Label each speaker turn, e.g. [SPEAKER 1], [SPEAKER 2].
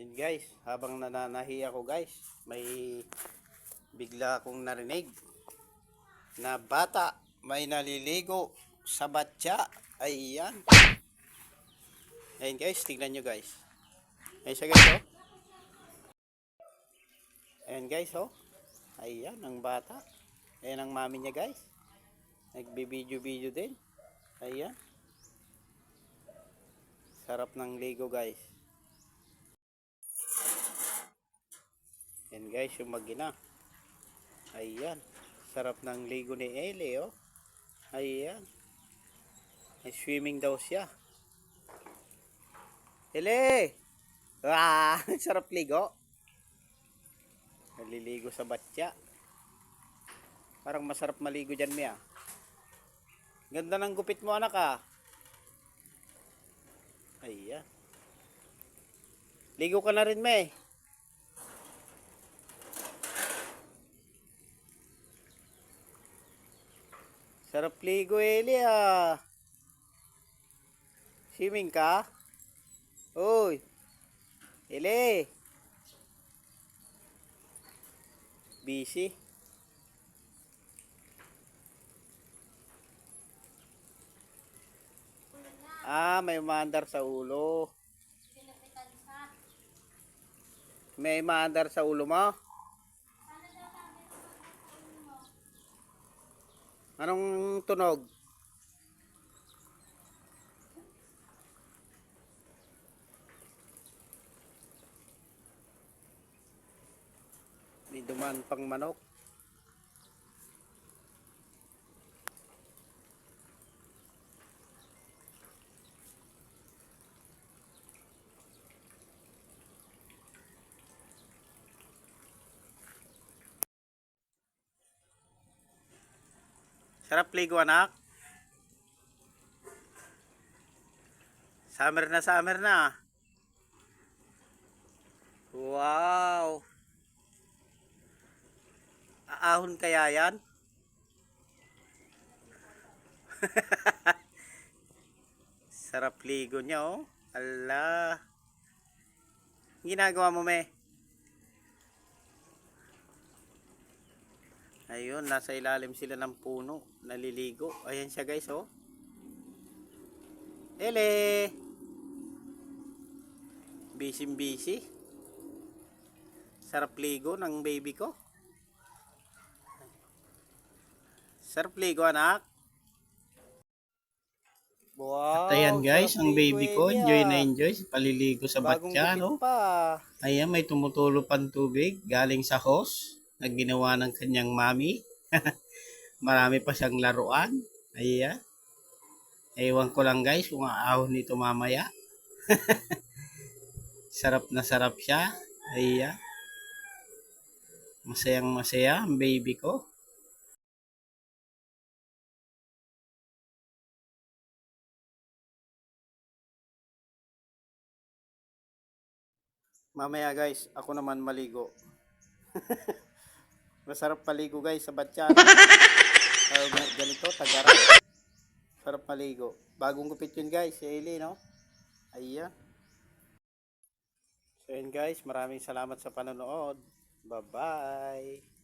[SPEAKER 1] Yun guys, habang nananahi ako guys, may bigla akong narinig na bata may naliligo sa batya. Ayan. Ayan guys, tignan nyo guys. Ayan siya guys oh. Ayan guys oh. Ayan ang bata. Ayan ang mami niya guys. Nagbibideo-video din. Ayan. Sarap ng ligo guys. Yan guys, yung magina. Ayan. Sarap ng ligo ni Ele, oh. Ayan. May swimming daw siya. Ele! Ah, sarap ligo. Naliligo sa batya. Parang masarap maligo dyan, Mia. Ganda ng gupit mo, anak, ah. Ayan. Ligo ka na rin, May. Sarap ligo, Eli, ah. Swimming ka? Uy. Eli. Busy. Ah, may maandar sa ulo. May maandar sa ulo mo? Anong tunog? May duman pang manok. Sarap ligo anak. Summer na summer na. Wow. Aahon kaya yan? Sarap ligo niya oh. Ala. Ginagawa mo me? Ayun, nasa ilalim sila ng puno. Naliligo. Ayan siya guys, oh. Ele! Busy busy. Sarap ligo ng baby ko. Sarap ligo, anak. Wow,
[SPEAKER 2] At ayan guys, ang baby ko,
[SPEAKER 1] Elia.
[SPEAKER 2] enjoy na enjoy sa paliligo sa
[SPEAKER 1] Bagong
[SPEAKER 2] batya, no?
[SPEAKER 1] pa.
[SPEAKER 2] Ayan, may tumutulo pang tubig galing sa hose na ginawa ng kanyang mami. Marami pa siyang laruan. Ayan. Ewan ko lang guys kung aahon nito mamaya. sarap na sarap siya. Ayan. Masayang masaya ang baby ko.
[SPEAKER 1] Mamaya guys, ako naman maligo. Masarap paligo guys sa batya. Uh, ganito, tagara. Sarap maligo. Bagong gupit yun guys, si Eli, no? Ayan. So yun guys, maraming salamat sa panonood. Bye-bye.